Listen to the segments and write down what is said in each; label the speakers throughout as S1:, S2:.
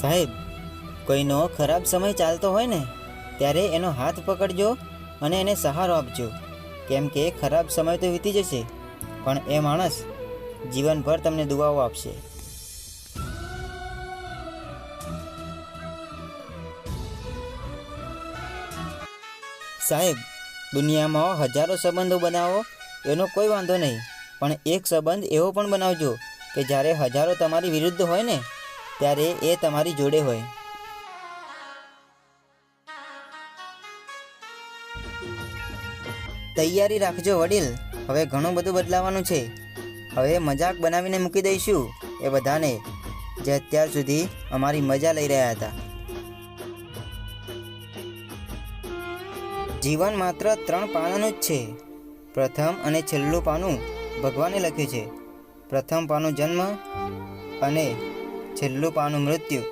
S1: સાહેબ, કોઈનો ખરાબ સમય ચાલતો હોય ને, ત્યારે એનો હાથ પકડજો અને એને સહારો આપજો. કેમ કે ખરાબ સમય તો વીતી જશે, પણ એ માણસ જીવનભર તમને દુઆઓ આપશે. સાહેબ, દુનિયામાં હજારો સંબંધો બનાવો, એનો કોઈ વાંધો નહીં, પણ એક સંબંધ એવો પણ બનાવજો કે જ્યારે હજારો તમારી વિરુદ્ધ હોય ને ત્યારે એ તમારી જોડે હોય. તૈયારી રાખજો વડીલ. હવે ઘણું બધું બદલાવાનું છે. હવે મજાક બનાવીને મૂકી દઈશું એ બધાને, જે અત્યાર સુધી અમારી મજા લઈ રહ્યા હતા. જીવન માત્ર ત્રણ પાનાનું જ છે. પ્રથમ અને છેલ્લું પાનું ભગવાને લખ્યું છે. પ્રથમ પાનું જન્મ અને છેલ્લું પાનું મૃત્યુ.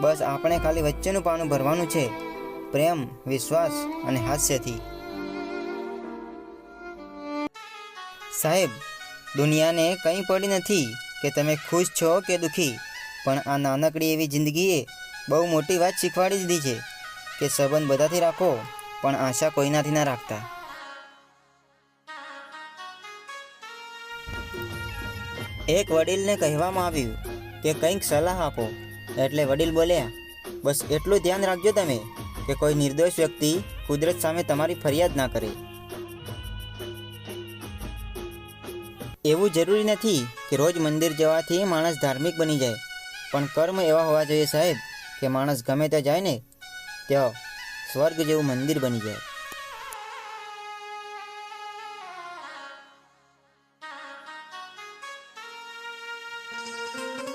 S1: બસ આપણે ખાલી વચ્ચેનું પાનું ભરવાનું છે. પ્રેમ, વિશ્વાસ અને હાસ્યથી. સાહેબ, દુનિયાને કંઈ પડી નથી કે તમે ખુશ છો કે દુઃખી, પણ આ નાનકડી એવી જિંદગીએ બહુ મોટી વાત શીખવાડી દીધી છે કે સંબંધ બધાથી રાખો, પણ આશા કોઈનાથી ના રાખતા. એક વડીલને કહેવામાં આવ્યું કે કંઈક સલાહ આપો. એટલે વડીલ બોલ્યા બસ એટલું ધ્યાન રાખજો તમે, કે કોઈ નિર્દોષ વ્યક્તિ કુદરત સામે તમારી ફરિયાદ ના કરે. એવું જરૂરી નથી કે રોજ મંદિર જવાથી માણસ ધાર્મિક બની જાય. પણ કર્મ એવા હોવા જોઈએ સાહેબ, કે માણસ ગમે ત્યાં જાય ને, ત્યાં સ્વર્ગ જેવું મંદિર બની જાય.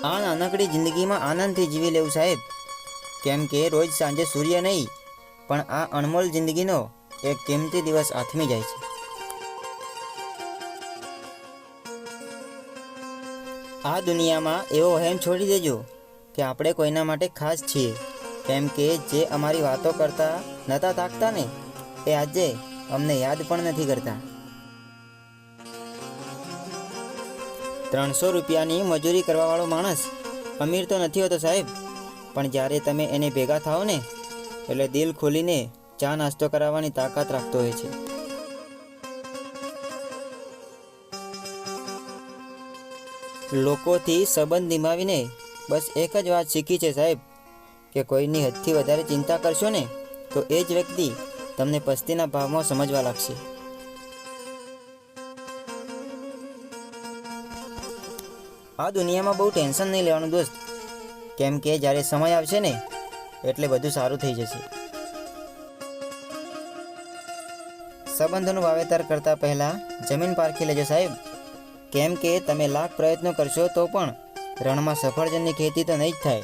S1: આ નાનકડી જિંદગીમાં આનંદથી જીવી લેવું સાહેબ. કેમ કે રોજ સાંજે સૂર્ય નહીં, પણ આ અણમોલ જિંદગીનો એક કિંમતી દિવસ આથમી જાય છે. આ દુનિયામાં એવો વહેમ છોડી દેજો કે આપણે કોઈના માટે ખાસ છીએ. કેમ કે જે અમારી વાતો કરતા નહોતા તાકતા ને, એ આજે અમને યાદ પણ નથી કરતા. ત્રણસો રૂપિયાની મજૂરી કરવાવાળો માણસ અમીર તો નથી હોતો સાહેબ. પણ જ્યારે તમે એને ભેગા થાઓ ને, એટલે દિલ ખોલીને ચા નાસ્તો કરાવવાની તાકાત રાખતો હોય છે. લોકોથી સંબંધ નિભાવીને બસ એક જ વાત શીખી છે સાહેબ, કે કોઈની હદથી વધારે ચિંતા કરશો ને, તો એ જ વ્યક્તિ તમને પસ્તીના ભાવમાં સમજવા લાગશે. આ દુનિયામાં બહુ ટેન્શન નહીં લેવાનું દોસ્ત. કેમ કે જ્યારે સમય આવશે ને, એટલે બધું સારું થઈ જશે. સંબંધોનું વાવેતર કરતાં પહેલાં જમીન પારખી લેજો સાહેબ. કેમ કે તમે લાખ પ્રયત્નો કરશો તો પણ રણમાં સફરજનની ખેતી તો નહીં જ થાય.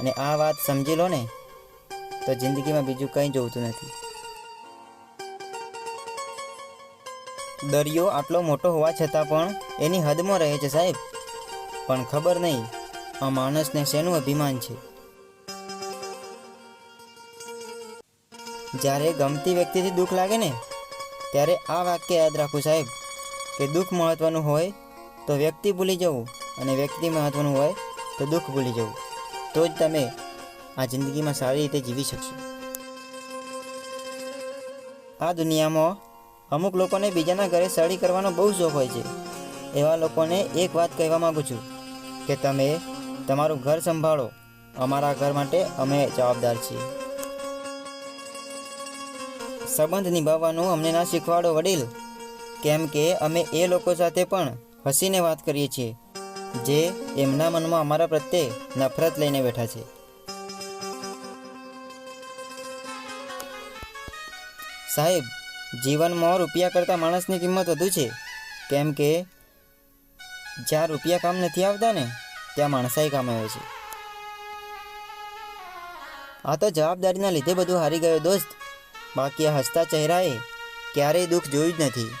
S1: અને આ વાત સમજી લો ને, તો જિંદગીમાં બીજું કંઈ જોતું નથી. દરિયો આટલો મોટો હોવા છતાં પણ એની હદમાં રહે છે સાહેબ. પણ ખબર નહીં, આ માણસને શેનું અભિમાન છે? જ્યારે ગમતી વ્યક્તિથી દુઃખ લાગે ને, ત્યારે આ વાક્ય યાદ રાખું સાહેબ, કે દુઃખ મહત્વનું હોય તો વ્યક્તિ ભૂલી જવું અને વ્યક્તિ મહત્વનું હોય તો દુઃખ ભૂલી જવું. તો જ તમે આ જિંદગીમાં સારી રીતે જીવી શકશો. આ દુનિયામાં અમુક લોકોને બીજાના ઘરે સળી કરવાનો બહુ શોખ હોય છે. એવા લોકોને એક વાત કહેવા માગું છું. કે તમે તમારું ઘર સંભાળો. અમારા ઘર માટે અમે જવાબદાર છીએ. સંબંધ નિભાવવાનું અમને ના શીખવાડો વડીલ. કેમ કે અમે એ લોકો સાથે પણ હસીને વાત કરીએ છીએ, જે એમના મનમાં અમારા પ્રત્યે નફરત લઈને બેઠા છે. સાહેબ, જીવનમાં રૂપિયા કરતાં માણસની કિંમત વધુ છે. કેમ કે, જ્યાં રૂપિયા કામ નથી આવતા ને ત્યાં માણસાઈ કામ આવે છે. આ તો જવાબદારીના લીધે બધું હારી ગયો દોસ્ત. બાકી હસતા ચહેરાએ ક્યારેય દુઃખ જોયું જ નથી.